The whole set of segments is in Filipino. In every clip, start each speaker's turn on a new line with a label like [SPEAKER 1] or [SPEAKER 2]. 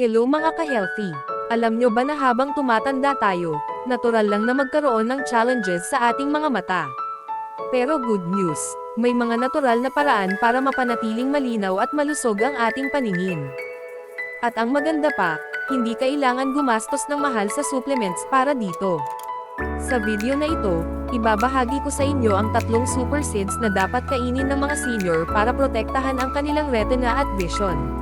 [SPEAKER 1] Hello mga ka-healthy! Alam nyo ba na habang tumatanda tayo, natural lang na magkaroon ng challenges sa ating mga mata. Pero good news, may mga natural na paraan para mapanatiling malinaw at malusog ang ating paningin. At ang maganda pa, hindi kailangan gumastos ng mahal sa supplements para dito. Sa video na ito, ibabahagi ko sa inyo ang tatlong super seeds na dapat kainin ng mga senior para protektahan ang kanilang retina at vision.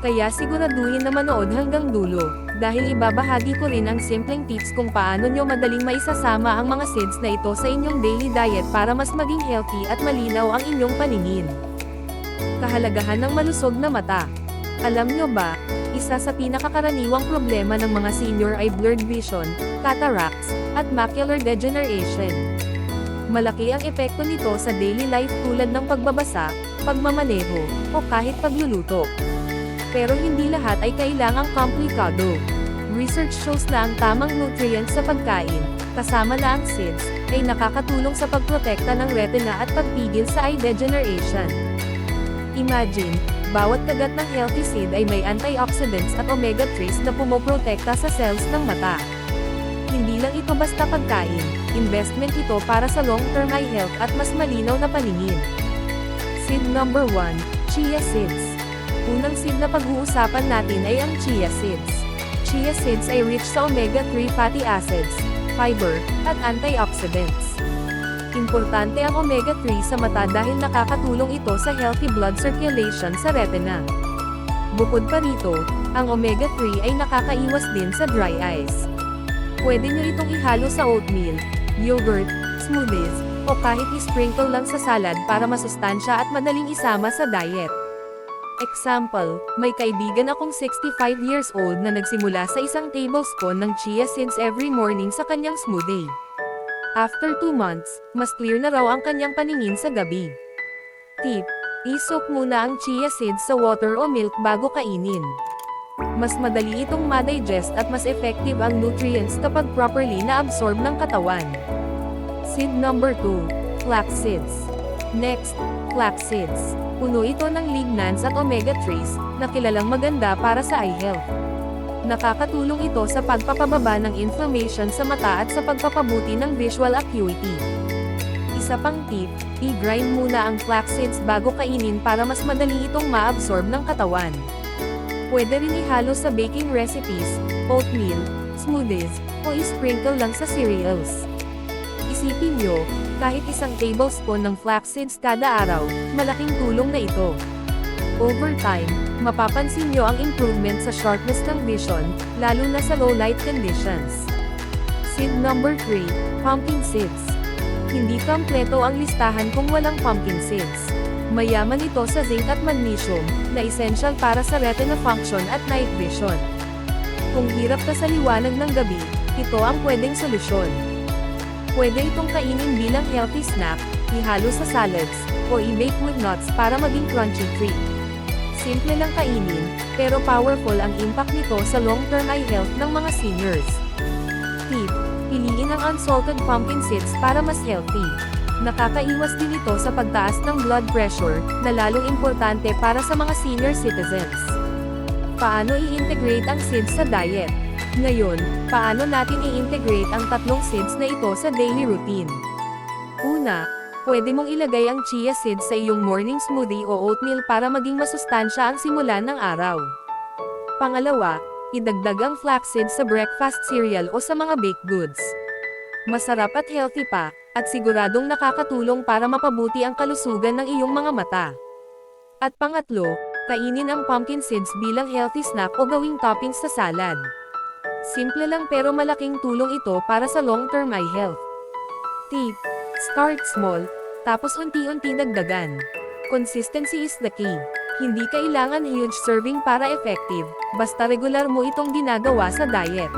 [SPEAKER 1] Kaya siguraduhin na manood hanggang dulo, dahil ibabahagi ko rin ang simpleng tips kung paano nyo madaling maisasama ang mga seeds na ito sa inyong daily diet para mas maging healthy at malinaw ang inyong paningin. Kahalagahan ng malusog na mata. Alam nyo ba, isa sa pinakakaraniwang problema ng mga senior ay blurred vision, cataracts, at macular degeneration. Malaki ang epekto nito sa daily life tulad ng pagbabasa, pagmamaneho, o kahit pagluluto. Pero hindi lahat ay kailangang komplikado. Research shows na ang tamang nutrients sa pagkain, kasama na ang seeds, ay nakakatulong sa pagprotekta ng retina at pagpigil sa eye degeneration. Imagine, bawat kagat ng healthy seed ay may antioxidants at omega-3s na pumoprotekta sa cells ng mata. Hindi lang ito basta pagkain, investment ito para sa long-term eye health at mas malinaw na paningin. Seed number 1, Chia Seeds. Unang seed na pag-uusapan natin ay ang chia seeds. Chia seeds ay rich sa omega-3 fatty acids, fiber, at antioxidants. Importante ang omega-3 sa mata dahil nakakatulong ito sa healthy blood circulation sa retina. Bukod pa rito, ang omega-3 ay nakakaiwas din sa dry eyes. Pwede nyo itong ihalo sa oatmeal, yogurt, smoothies, o kahit isprinkle lang sa salad para masustansya at madaling isama sa diet. Example, may kaibigan akong 65 years old na nagsimula sa isang tablespoon ng chia seeds every morning sa kanyang smoothie. After 2 months, mas clear na raw ang kanyang paningin sa gabi. Tip, isok muna ang chia seeds sa water o milk bago kainin. Mas madali itong ma-digest at mas effective ang nutrients kapag properly na-absorb ng katawan. Seed number 2, flax seeds. Next, flax seeds. Puno ito ng lignans at omega-3s, na kilalang maganda para sa eye health. Nakakatulong ito sa pagpapababa ng inflammation sa mata at sa pagpapabuti ng visual acuity. Isa pang tip, i-grind muna ang flax seeds bago kainin para mas madali itong ma-absorb ng katawan. Pwede rin ihalo sa baking recipes, oatmeal, smoothies, o isprinkle lang sa cereals. Isipin nyo, kahit isang tablespoon ng flax seeds kada araw, malaking tulong na ito. Over time, mapapansin nyo ang improvement sa sharpness ng vision, lalo na sa low light conditions. Seed number 3, pumpkin seeds. Hindi kompleto ang listahan kung walang pumpkin seeds. Mayaman ito sa zinc at magnesium, na essential para sa retina function at night vision. Kung hirap ka sa liwanag ng gabi, ito ang pwedeng solusyon. Pwede itong kainin bilang healthy snack, ihalo sa salads, o i-bake with nuts para maging crunchy treat. Simple lang kainin, pero powerful ang impact nito sa long-term eye health ng mga seniors. Tip, piliin ang unsalted pumpkin seeds para mas healthy. Nakakaiwas din ito sa pagtaas ng blood pressure, na lalong importante para sa mga senior citizens. Paano i-integrate ang seeds sa diet? Ngayon, paano natin i-integrate ang tatlong seeds na ito sa daily routine? Una, pwede mong ilagay ang chia seeds sa iyong morning smoothie o oatmeal para maging masustansya ang simula ng araw. Pangalawa, idagdag ang flax seeds sa breakfast cereal o sa mga baked goods. Masarap at healthy pa, at siguradong nakakatulong para mapabuti ang kalusugan ng iyong mga mata. At pangatlo, kainin ang pumpkin seeds bilang healthy snack o gawing toppings sa salad. Simple lang pero malaking tulong ito para sa long-term eye health. Tip, start small, tapos unti-unti dagdagan. Consistency is the key. Hindi kailangan huge serving para effective, basta regular mo itong ginagawa sa diet.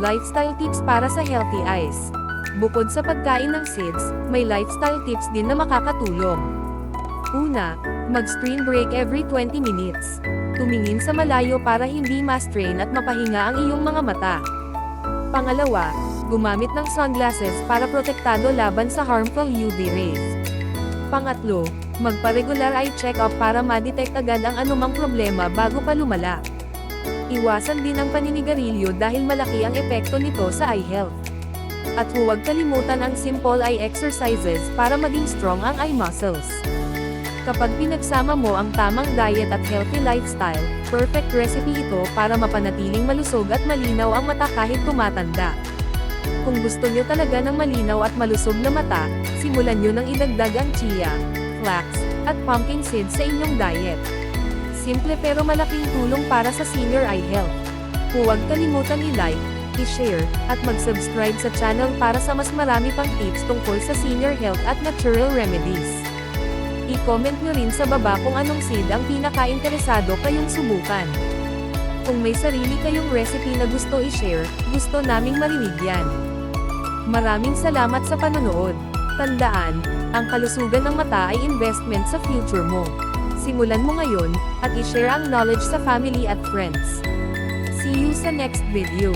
[SPEAKER 1] Lifestyle tips para sa healthy eyes. Bukod sa pagkain ng seeds, may lifestyle tips din na makakatulong. Una, mag-screen break every 20 minutes. Tumingin sa malayo para hindi ma-strain at mapahinga ang iyong mga mata. Pangalawa, gumamit ng sunglasses para protektado laban sa harmful UV rays. Pangatlo, magpa-regular eye check-up para ma-detect agad ang anumang problema bago pa lumala. Iwasan din ang paninigarilyo dahil malaki ang epekto nito sa eye health. At huwag kalimutan ang simple eye exercises para maging strong ang eye muscles. Kapag pinagsama mo ang tamang diet at healthy lifestyle, perfect recipe ito para mapanatiling malusog at malinaw ang mata kahit tumatanda. Kung gusto nyo talaga ng malinaw at malusog na mata, simulan nyo nang idagdag ang chia, flax, at pumpkin seeds sa inyong diet. Simple pero malaking tulong para sa senior eye health. Huwag kalimutan i-like, i-share, at mag-subscribe sa channel para sa mas marami pang tips tungkol sa senior health at natural remedies. I-comment nyo rin sa baba kung anong seed ang pinaka-interesado kayong subukan. Kung may sarili kayong recipe na gusto i-share, gusto naming marinig yan. Maraming salamat sa panonood. Tandaan, ang kalusugan ng mata ay investment sa future mo. Simulan mo ngayon, at i-share ang knowledge sa family at friends. See you sa next video.